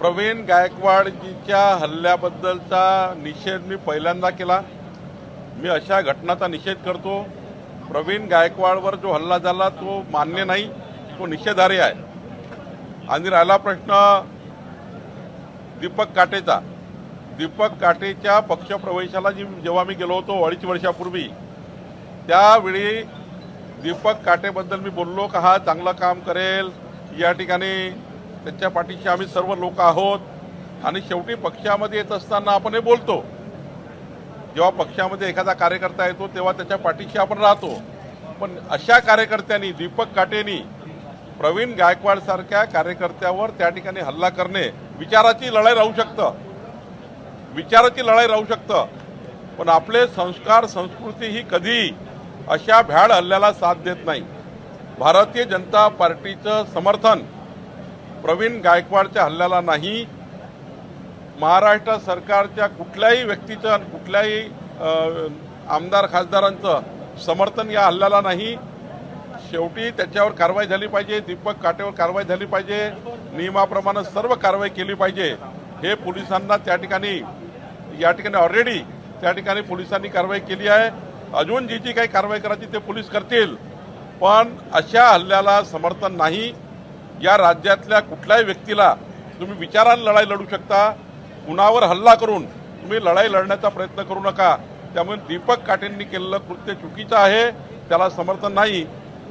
प्रवीण गायकवाडजीच्या हल्ल्याबद्दलचा निषेध मी पहिल्यांदा केला. मी अशा घटनाचा निषेध करतो. प्रवीण गायकवाडवर जो हल्ला झाला तो मान्य नाही तो निषेधार्ह आहे. आणि राहिला प्रश्न दीपक काटेचा. दीपक काटेच्या पक्षप्रवेशाला जी जेव्हा मी गेलो होतो अडीच वर्षापूर्वी त्यावेळी दीपक काटेबद्दल मी बोललो का हा चांगलं काम करेल या ठिकाणी त्याच्या पाठीशी आम्ही सर्व लोक आहोत. आणि शेवटी पक्षामध्ये येत असताना आपण हे बोलतो. जेव्हा पक्षामध्ये एखादा कार्यकर्ता येतो तेव्हा त्याच्या पाठीशी आपण राहतो. पण अशा कार्यकर्त्यांनी दीपक काटेनी प्रवीण गायकवाड सारख्या कार्यकर्त्यावर त्या ठिकाणी हल्ला करणे विचाराची लढाई राहू शकतं. विचाराची लढाई राहू शकतं. पण आपले संस्कार संस्कृती ही कधी अशा भ्याड हल्ल्याला साथ देत नाही. भारतीय जनता पार्टीचं समर्थन प्रवीण गायकवाडच्या हल्ल्याला नाही. महाराष्ट्र सरकारच्या कुठल्याही व्यक्तीचं आणि कुठल्याही आमदार खासदारांचं समर्थन या हल्ल्याला नाही. शेवटी त्याच्यावर कारवाई झाली पाहिजे. दीपक काटेवर कारवाई झाली पाहिजे. नियमाप्रमाणे सर्व कारवाई केली पाहिजे. हे पोलिसांना त्या ठिकाणी या ठिकाणी ऑलरेडी त्या ठिकाणी पोलिसांनी कारवाई केली आहे. अजून जी जी काही कारवाई करायची ते पोलीस करतील. पण अशा हल्ल्याला समर्थन नाही. या राज्यातल्या कुठल्याही व्यक्तीला तुम्ही विचाराने लढाई लढू शकता कुणावर हल्ला करून तुम्ही लढाई लढण्याचा प्रयत्न करू नका. त्यामुळे दीपक काटेंनी केलेलं कृत्य चुकीचं आहे त्याला समर्थन नाही.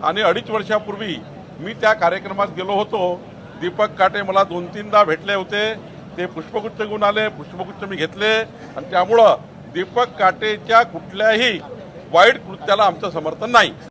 आणि अडीच वर्षापूर्वी मी त्या कार्यक्रमात गेलो होतो. दीपक काटे मला दोन तीनदा भेटले होते. ते पुष्पगुच्छ घेऊन आले पुष्पगुच्छ मी घेतले. आणि त्यामुळं दीपक काटेच्या कुठल्याही वाईट कृत्याला आमचं समर्थन नाही.